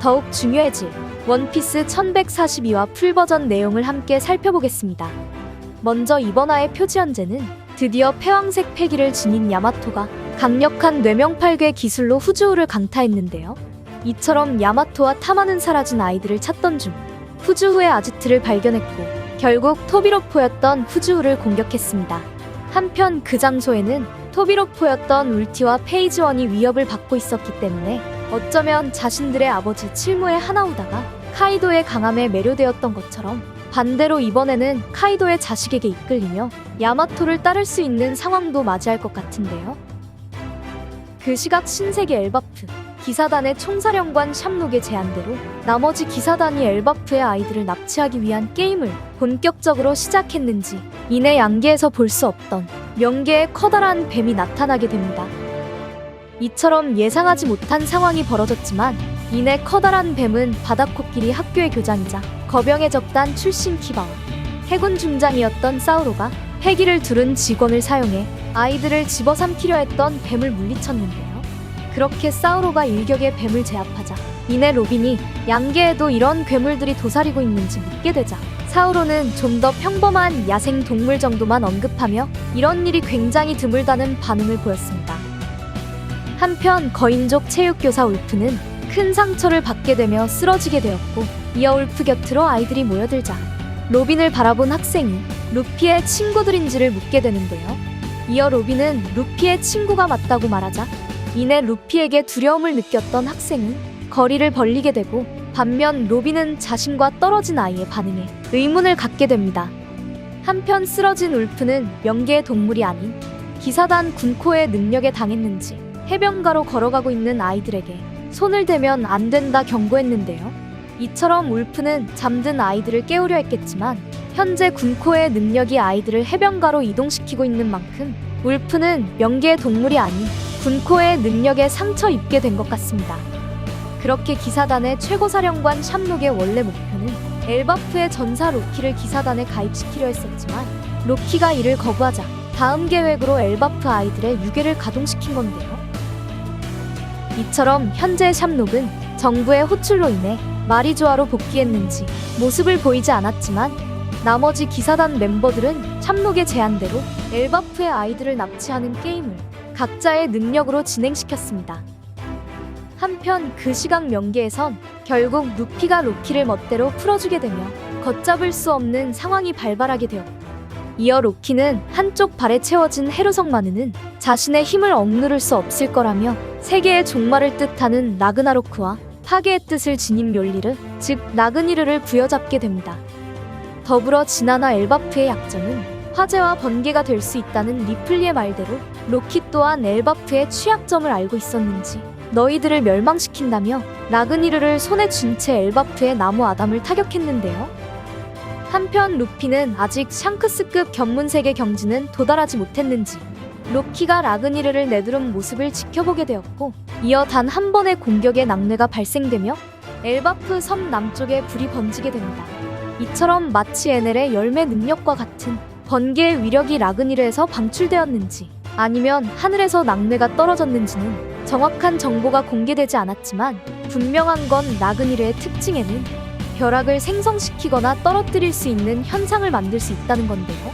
더욱 중요해질 원피스 1142와 풀버전 내용을 함께 살펴보겠습니다. 먼저 이번 화의 표지 현재는 드디어 패왕색 패기를 지닌 야마토가 강력한 뇌명팔괴 기술로 후주우를 강타했는데요. 이처럼 야마토와 타마는 사라진 아이들을 찾던 중 후주우의 아지트를 발견했고 결국 토비로포였던 후주우를 공격했습니다. 한편 그 장소에는 토비로포였던 울티와 페이지원이 위협을 받고 있었기 때문에 어쩌면 자신들의 아버지 칠무의 하나우다가 카이도의 강함에 매료되었던 것처럼 반대로 이번에는 카이도의 자식에게 이끌리며 야마토를 따를 수 있는 상황도 맞이할 것 같은데요. 그 시각 신세계 엘바프 기사단의 총사령관 샴록의 제안대로 나머지 기사단이 엘바프의 아이들을 납치하기 위한 게임을 본격적으로 시작했는지 이내 양계에서 볼 수 없던 명계의 커다란 뱀이 나타나게 됩니다. 이처럼 예상하지 못한 상황이 벌어졌지만 이내 커다란 뱀은 바다코끼리 학교의 교장이자 거병의 적단 출신 키바와 해군 중장이었던 사우로가 패기를 두른 직원을 사용해 아이들을 집어삼키려 했던 뱀을 물리쳤는데요. 그렇게 사우로가 일격에 뱀을 제압하자 이내 로빈이 양계에도 이런 괴물들이 도사리고 있는지 묻게 되자 사우로는 좀 더 평범한 야생 동물 정도만 언급하며 이런 일이 굉장히 드물다는 반응을 보였습니다. 한편 거인족 체육교사 울프는 큰 상처를 받게 되며 쓰러지게 되었고 이어 울프 곁으로 아이들이 모여들자 로빈을 바라본 학생이 루피의 친구들인지를 묻게 되는데요. 이어 로빈은 루피의 친구가 맞다고 말하자 이내 루피에게 두려움을 느꼈던 학생은 거리를 벌리게 되고 반면 로빈은 자신과 떨어진 아이의 반응에 의문을 갖게 됩니다. 한편 쓰러진 울프는 명계의 동물이 아닌 기사단 군코의 능력에 당했는지 해변가로 걸어가고 있는 아이들에게 손을 대면 안 된다 경고했는데요. 이처럼 울프는 잠든 아이들을 깨우려 했겠지만 현재 군코의 능력이 아이들을 해변가로 이동시키고 있는 만큼 울프는 명계의 동물이 아닌 군코의 능력에 상처 입게 된 것 같습니다. 그렇게 기사단의 최고사령관 샴록의 원래 목표는 엘바프의 전사 로키를 기사단에 가입시키려 했었지만 로키가 이를 거부하자 다음 계획으로 엘바프 아이들의 유괴를 가동시킨 건데요. 이처럼 현재 샴록은 정부의 호출로 인해 마리조아로 복귀했는지 모습을 보이지 않았지만 나머지 기사단 멤버들은 샴록의 제안대로 엘바프의 아이들을 납치하는 게임을 각자의 능력으로 진행시켰습니다. 한편 그 시각 명계에선 결국 루피가 로키를 멋대로 풀어주게 되며 걷잡을 수 없는 상황이 발발하게 되었고 이어 로키는 한쪽 발에 채워진 헤로석 마느는 자신의 힘을 억누를 수 없을 거라며 세계의 종말을 뜻하는 나그나로크와 파괴의 뜻을 지닌 멸리르 즉 나그니르를 부여잡게 됩니다. 더불어 지나나 엘바프의 약점은 화재와 번개가 될 수 있다는 리플리의 말대로 로키 또한 엘바프의 취약점을 알고 있었는지 너희들을 멸망시킨다며 나그니르를 손에 쥔 채 엘바프의 나무 아담을 타격했는데요. 한편 루피는 아직 샹크스급 견문세계 경지는 도달하지 못했는지 로키가 라그니르를 내두른 모습을 지켜보게 되었고 이어 단 한 번의 공격에 낙뢰가 발생되며 엘바프 섬 남쪽에 불이 번지게 됩니다. 이처럼 마치 에넬의 열매 능력과 같은 번개의 위력이 라그니르에서 방출되었는지 아니면 하늘에서 낙뢰가 떨어졌는지는 정확한 정보가 공개되지 않았지만 분명한 건 라그니르의 특징에는 벼락을 생성시키거나 떨어뜨릴 수 있는 현상을 만들 수 있다는 건데요.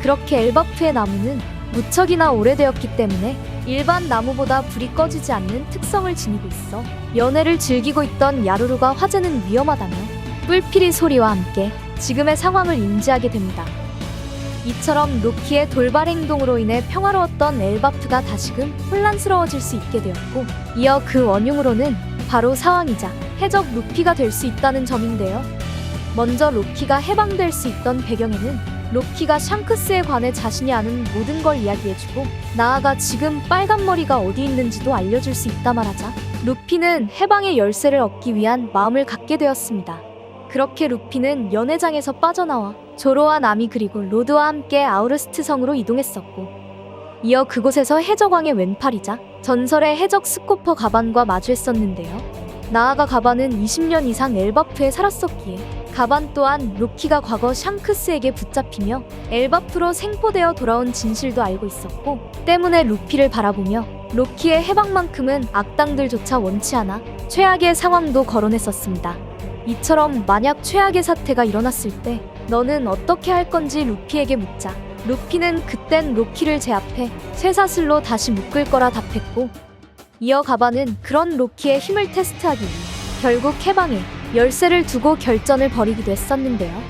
그렇게 엘바프의 나무는 무척이나 오래되었기 때문에 일반 나무보다 불이 꺼지지 않는 특성을 지니고 있어 연애를 즐기고 있던 야루루가 화재는 위험하다며 뿔피리 소리와 함께 지금의 상황을 인지하게 됩니다. 이처럼 로키의 돌발 행동으로 인해 평화로웠던 엘바프가 다시금 혼란스러워질 수 있게 되었고 이어 그 원흉으로는 바로 사왕이자 해적 루피가 될 수 있다는 점인데요. 먼저 로키가 해방될 수 있던 배경에는 로키가 샹크스에 관해 자신이 아는 모든 걸 이야기해주고 나아가 지금 빨간 머리가 어디 있는지도 알려줄 수 있다 말하자 루피는 해방의 열쇠를 얻기 위한 마음을 갖게 되었습니다. 그렇게 루피는 연회장에서 빠져나와 조로와 나미 그리고 로드와 함께 아우르스트 성으로 이동했었고 이어 그곳에서 해적왕의 왼팔이자 전설의 해적 스코퍼 가반과 마주했었는데요. 나아가 가반은 20년 이상 엘바프에 살았었기에 가반 또한 로키가 과거 샹크스에게 붙잡히며 엘바프로 생포되어 돌아온 진실도 알고 있었고 때문에 루피를 바라보며 로키의 해방만큼은 악당들조차 원치 않아 최악의 상황도 거론했었습니다. 이처럼 만약 최악의 사태가 일어났을 때 너는 어떻게 할 건지 루피에게 묻자 루피는 그땐 로키를 제압해 쇠사슬로 다시 묶을 거라 답했고 이어 가바는 그런 로키의 힘을 테스트하기 위해 결국 해방에 열쇠를 두고 결전을 벌이기도 했었는데요.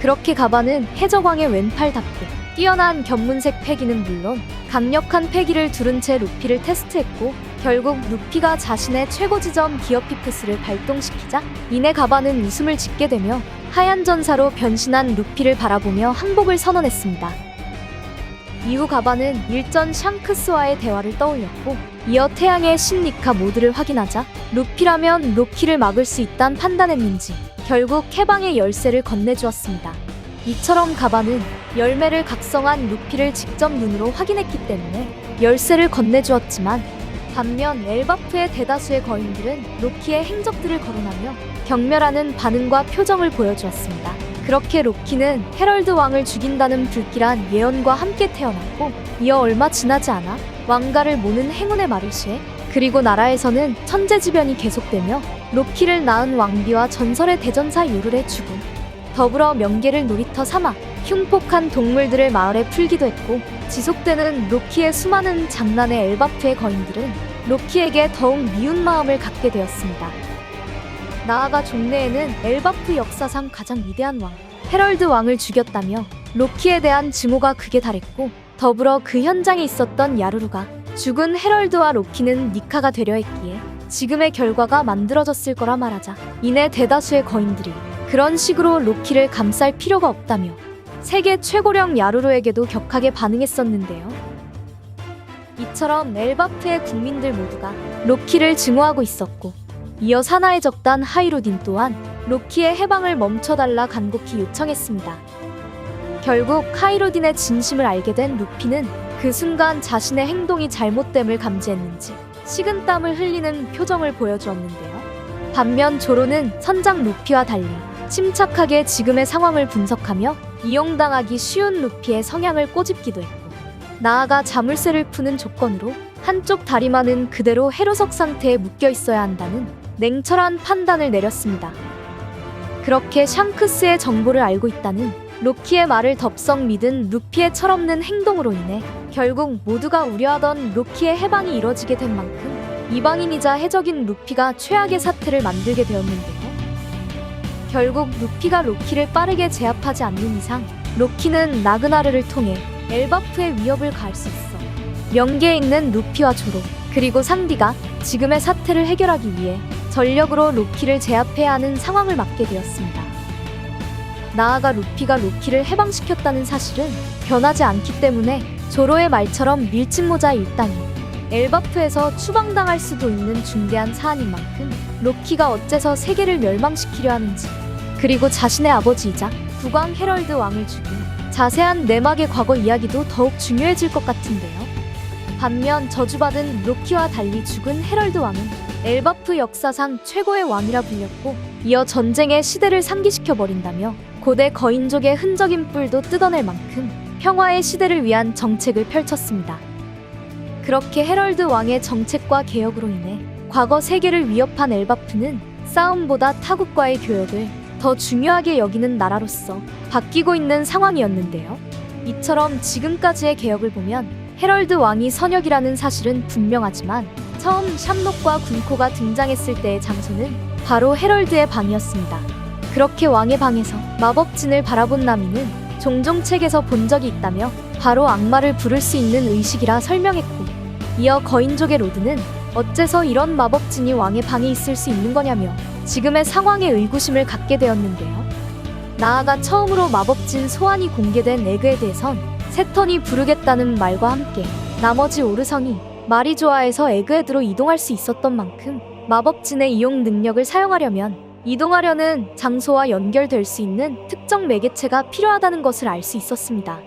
그렇게 가바는 해적왕의 왼팔답게 뛰어난 견문색 패기는 물론 강력한 패기를 두른 채 루피를 테스트했고 결국 루피가 자신의 최고 지점 기어피프스를 발동시키자 이내 가바는 웃음을 짓게 되며 하얀 전사로 변신한 루피를 바라보며 항복을 선언했습니다. 이후 가바는 일전 샹크스와의 대화를 떠올렸고 이어 태양의 신 니카 모드를 확인하자 루피라면 로키를 막을 수 있단 판단했는지 결국 해방의 열쇠를 건네주었습니다. 이처럼 가바는 열매를 각성한 루피를 직접 눈으로 확인했기 때문에 열쇠를 건네주었지만 반면 엘바프의 대다수의 거인들은 로키의 행적들을 거론하며 경멸하는 반응과 표정을 보여주었습니다. 그렇게 로키는 헤럴드 왕을 죽인다는 불길한 예언과 함께 태어났고 이어 얼마 지나지 않아 왕가를 모는 행운의 마르시에 그리고 나라에서는 천재지변이 계속되며 로키를 낳은 왕비와 전설의 대전사 요르의 죽음 더불어 명계를 놀이터 삼아 흉폭한 동물들을 마을에 풀기도 했고 지속되는 로키의 수많은 장난의 엘바프의 거인들은 로키에게 더욱 미운 마음을 갖게 되었습니다. 나아가 종래에는 엘바프 역사상 가장 위대한 왕 헤럴드 왕을 죽였다며 로키에 대한 증오가 극에 달했고 더불어 그 현장에 있었던 야루루가 죽은 헤럴드와 로키는 니카가 되려 했기에 지금의 결과가 만들어졌을 거라 말하자 이내 대다수의 거인들이 그런 식으로 로키를 감쌀 필요가 없다며 세계 최고령 야루루에게도 격하게 반응했었는데요. 이처럼 엘바프의 국민들 모두가 로키를 증오하고 있었고 이어 사나의 적단 하이로딘 또한 로키의 해방을 멈춰달라 간곡히 요청했습니다. 결국 하이로딘의 진심을 알게 된 루피는 그 순간 자신의 행동이 잘못됨을 감지했는지 식은땀을 흘리는 표정을 보여주었는데요. 반면 조로는 선장 루피와 달리 침착하게 지금의 상황을 분석하며 이용당하기 쉬운 루피의 성향을 꼬집기도 했고 나아가 자물쇠를 푸는 조건으로 한쪽 다리만은 그대로 해로석 상태에 묶여 있어야 한다는 냉철한 판단을 내렸습니다. 그렇게 샹크스의 정보를 알고 있다는 로키의 말을 덥석 믿은 루피의 철없는 행동으로 인해 결국 모두가 우려하던 로키의 해방이 이뤄지게 된 만큼 이방인이자 해적인 루피가 최악의 사태를 만들게 되었는데요. 결국 루피가 로키를 빠르게 제압하지 않는 이상 로키는 나그나르를 통해 엘바프의 위협을 가할 수 있어. 명계에 있는 루피와 조로 그리고 상디가 지금의 사태를 해결하기 위해 전력으로 로키를 제압해야 하는 상황을 맞게 되었습니다. 나아가 루피가 로키를 해방시켰다는 사실은 변하지 않기 때문에 조로의 말처럼 밀짚모자 일당이 엘바프에서 추방당할 수도 있는 중대한 사안인 만큼 로키가 어째서 세계를 멸망시키려 하는지 그리고 자신의 아버지이자 국왕 헤럴드 왕을 죽인 자세한 내막의 과거 이야기도 더욱 중요해질 것 같은데요. 반면 저주받은 로키와 달리 죽은 헤럴드 왕은 엘바프 역사상 최고의 왕이라 불렸고 이어 전쟁의 시대를 상기시켜 버린다며 고대 거인족의 흔적인 뿔도 뜯어낼 만큼 평화의 시대를 위한 정책을 펼쳤습니다. 그렇게 헤럴드 왕의 정책과 개혁으로 인해 과거 세계를 위협한 엘바프는 싸움보다 타국과의 교역을 더 중요하게 여기는 나라로서 바뀌고 있는 상황이었는데요. 이처럼 지금까지의 개혁을 보면 헤럴드 왕이 선역이라는 사실은 분명하지만 처음 샴록과 군코가 등장했을 때의 장소는 바로 헤럴드의 방이었습니다. 그렇게 왕의 방에서 마법진을 바라본 나미는 종종 책에서 본 적이 있다며 바로 악마를 부를 수 있는 의식이라 설명했고 이어 거인족의 로드는 어째서 이런 마법진이 왕의 방에 있을 수 있는 거냐며 지금의 상황에 의구심을 갖게 되었는데요. 나아가 처음으로 마법진 소환이 공개된 에그에 대해선 세턴이 부르겠다는 말과 함께 나머지 오르성이 마리조아에서 에그헤드로 이동할 수 있었던 만큼 마법진의 이용 능력을 사용하려면 이동하려는 장소와 연결될 수 있는 특정 매개체가 필요하다는 것을 알 수 있었습니다.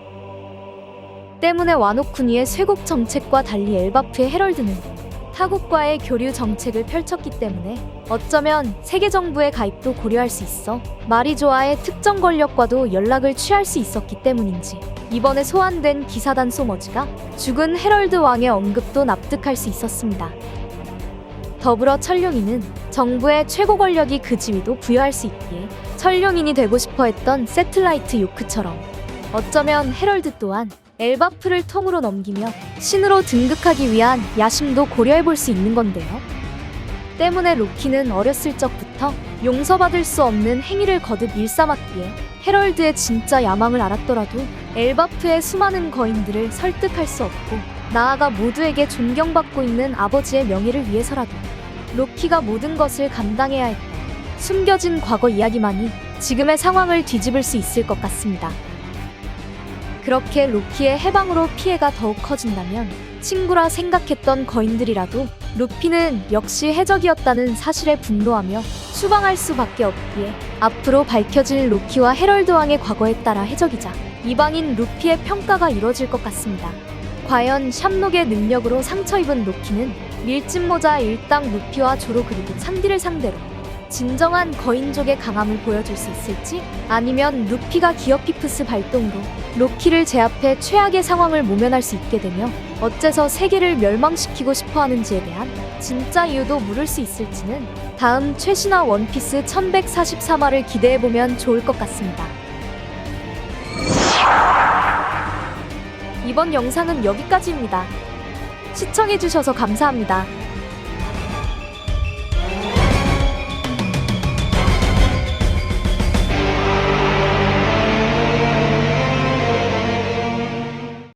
때문에 와노쿠니의 쇄국 정책과 달리 엘바프의 헤럴드는 타국과의 교류 정책을 펼쳤기 때문에 어쩌면 세계 정부의 가입도 고려할 수 있어 마리조아의 특정 권력과도 연락을 취할 수 있었기 때문인지 이번에 소환된 기사단 소머지가 죽은 헤럴드 왕의 언급도 납득할 수 있었습니다. 더불어 철룡이는 정부의 최고 권력이 그 지위도 부여할 수 있기에 철룡인이 되고 싶어 했던 세틀라이트 요크처럼 어쩌면 헤럴드 또한 엘바프를 통으로 넘기며 신으로 등극하기 위한 야심도 고려해 볼 수 있는 건데요. 때문에 로키는 어렸을 적부터 용서받을 수 없는 행위를 거듭 일삼았기에 헤럴드의 진짜 야망을 알았더라도 엘바프의 수많은 거인들을 설득할 수 없고 나아가 모두에게 존경받고 있는 아버지의 명예를 위해서라도 로키가 모든 것을 감당해야 했던 숨겨진 과거 이야기만이 지금의 상황을 뒤집을 수 있을 것 같습니다. 그렇게 로키의 해방으로 피해가 더욱 커진다면 친구라 생각했던 거인들이라도 루피는 역시 해적이었다는 사실에 분노하며 추방할 수밖에 없기에 앞으로 밝혀질 로키와 헤럴드 왕의 과거에 따라 해적이자 이방인 루피의 평가가 이뤄질 것 같습니다. 과연 샴록의 능력으로 상처 입은 로키는 밀짚모자 일당 루피와 조로 그리고 산디를 상대로 진정한 거인족의 강함을 보여줄 수 있을지 아니면 루피가 기어피프스 발동으로 로키를 제압해 최악의 상황을 모면할 수 있게 되며 어째서 세계를 멸망시키고 싶어 하는지에 대한 진짜 이유도 물을 수 있을지는 다음 최신화 원피스 1144화를 기대해보면 좋을 것 같습니다. 이번 영상은 여기까지입니다. 시청해주셔서 감사합니다.